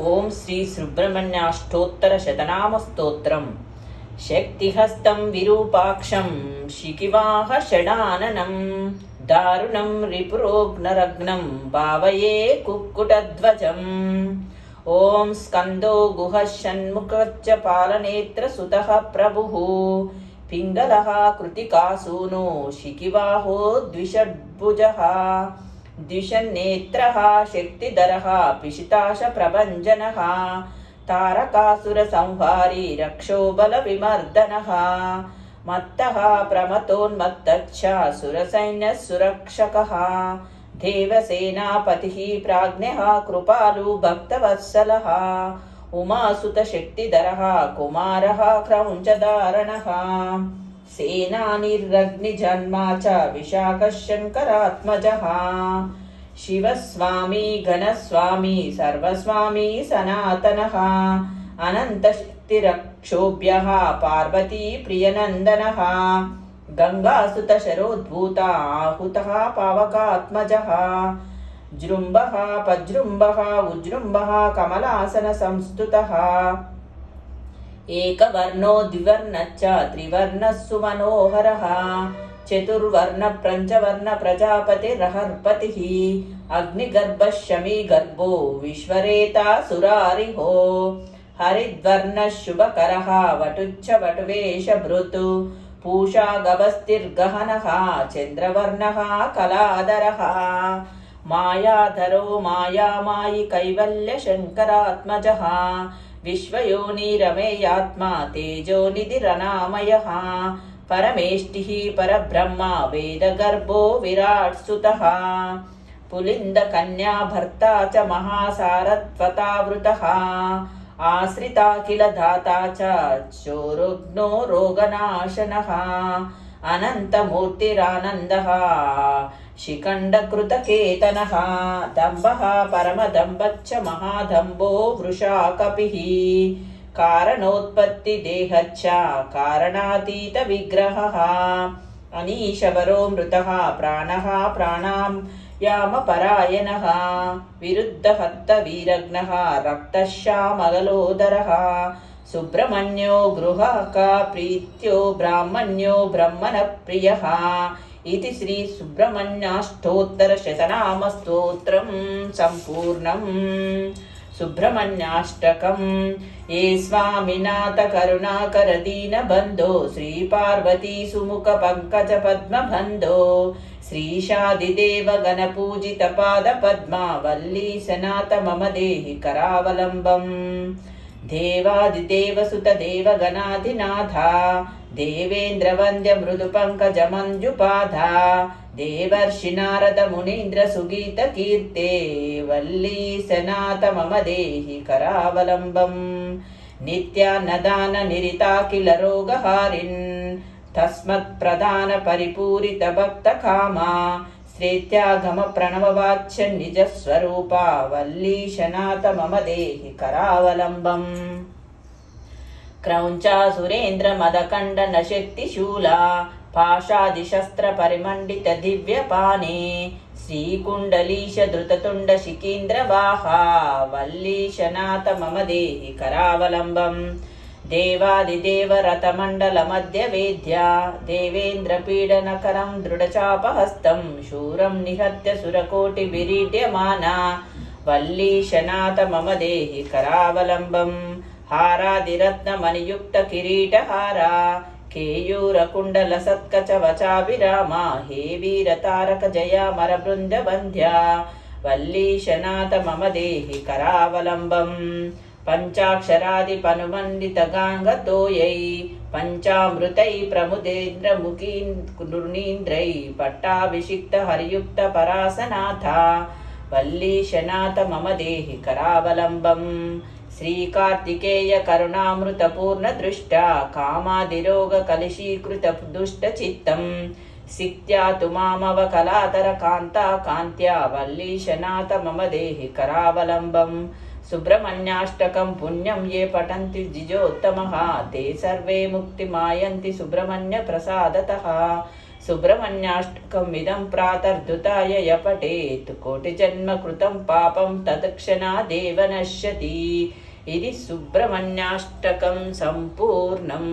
ఓం శ్రీ సుబ్రహ్మణ్యాష్టోత్తర శతనామ స్తోత్రం శక్తిహస్తం విరూపాక్షం శిఖివాహ షడాననం. దారుణం రిపురోగ్నరగ్నం భావయే కుక్కుటధ్వజం. ఓం స్కందో గుహ షణ్ముఖచ్చ పాలనేత్ర సుత ప్రభు. పింగళ కృతికాసూనో శిఖివాహో ద్విషడ్భుజ. द्विषन्नेत्रः शक्तिधरः पिशिताशप्रभञ्जनः तारकासुरसंहारी रक्षोबलविमर्दनः मत्तः प्रमतोन्मत्तच्च सुरसैन्यः सुरक्षकः देवसेनापतिः प्राज्ञः कृपालु भक्तवत्सलः उमासुतशक्तिधरः कुमारः क्रौञ्चधारणः सेनानिरग्निजन्मा च विशाखः शङ्करात्मजः शिवस्वामी, घनस्वामी, सर्वस्वामी सनातनः। अनन्तशक्तिरक्षोभ्यः पार्वतीप्रियनन्दनः गङ्गासुतशरोद्भूता, आहुतः, पावकात्मजः। जृम्बः पजृम्बः उजृम्बः कमलासनसंस्तुतः। एकवर्णो द्विवर्णश्च त्रिवर्णः सुमनोहरः चतुर्वर्णप्रञ्चवर्णप्रजापतिरहर्पतिः अग्निगर्भः शमीगर्भो विश्वरेता सुरारिहो हरिद्वर्णः शुभकरः वटुच्च वटुवेशभृतु पूषा गवस्तिर्गहनः चन्द्रवर्णः कलाधरः मायाधरो मायामायि कैवल्यशङ्करात्मजः विश्वयोनिरमेयात्मा तेजोनिधिरनामयः। परमेष्टिः परब्रह्म वेदगर्भो विराट्सुतः। पुलिन्दकन्या भर्ता च महासारत्वतावृतः। आश्रिता किल दाता च चोरुग्नो रोगनाशनः। अनन्तमूर्तिरानन्दः शिखण्डकृतकेतनः दम्भः परमदम्भच्च महादम्भो वृषा कपिः कारणोत्पत्तिदेहच्च कारणातीतविग्रहः अनीशवरो मृतः प्राणः प्राणां यामपरायणः विरुद्धहत्तवीरग्नः रक्तश्यामगलोदरः सुब्रह्मण्यो गृहका प्रीत्यो ब्राह्मण्यो ब्रह्मणप्रियः इति श्री सुब्रह्मण्याष्टोत्तरशतनामस्तोत्रं सम्पूर्णम् सुब्रह्मण्याष्टकं ये स्वामिनाथ करुणाकर दीनबन्धो श्रीपार्वती सुमुखपङ्कजपद्मबन्धो श्रीशादिदेव गणपूजितपादपद्मा वल्ली सनाथ मम देहि करावलम्बम् దేవాదిదేవసుత దేవగణాధినాథ దేవేంద్ర వంద్య మృదు పంకజమంజుపాధ దేవర్షి నారద మునీంద్ర సుగీత కీర్తే వల్లీ సనాత మమ దేహి కరావలంబం నిత్యాన్నదాన నిరితాకిల రోగహారిన్ తస్మత్ప్రధాన పరిపూరిత భక్త కామా श्रेत्यागमप्रणववाच्य निजस्वरूपा वल्लीशनाथ मम देहि करावलम्बम् क्रौञ्चासुरेन्द्रमदकण्डनशक्तिशूला पाशादिशस्त्रपरिमण्डितदिव्यपाने श्रीकुण्डलीशधृततुण्डशिकीन्द्रवाहा वल्लीशनाथ मम देहि करावलम्बम् देवादिदेवरथमण्डलमध्यवेद्या देवेन्द्रपीडनकरं दृढचापहस्तं शूरं निहत्य सुरकोटिभिरीड्यमाना वल्लीशनाथ मम देहि करावलम्बम् हारादिरत्नमणियुक्तकिरीटहारा केयूरकुण्डलसत्कचवचाभिरामा हे वीरतारकजया मरबृन्दवन्द्या वल्लीशनाथ मम देहि करावलम्बम् पञ्चाक्षरादिपनुमण्डितगाङ्गतोयै पञ्चामृतै प्रमुदेन्द्रमुखीन्द्रै पट्टाभिषिक्तहरियुक्तपरासनाथा वल्लीशनाथ मम देहि करावलम्बम् श्रीकार्तिकेयकरुणामृतपूर्णदृष्टा कामादिरोगकलुषीकृतदुष्टचित्तम् सिक्त्या तु मामवकलातरकान्ता कान्त्या वल्लीशनाथ मम देहि करावलम्बम् సుబ్రహ్మణ్యాష్టకం పుణ్యం ఏ పఠంతి జిజోత్తమః తే సర్వే ముక్తిమాయంతి సుబ్రహ్మణ్య ప్రసాదతః. సుబ్రహ్మణ్యాష్టకమిదం ప్రాతర్ధుతాయ యపఠేత్. కోటిజన్మ కృతం పాపం తత్క్షణాదేవ నశ్యతి. ఇది సుబ్రహ్మణ్యాష్టకం సంపూర్ణం.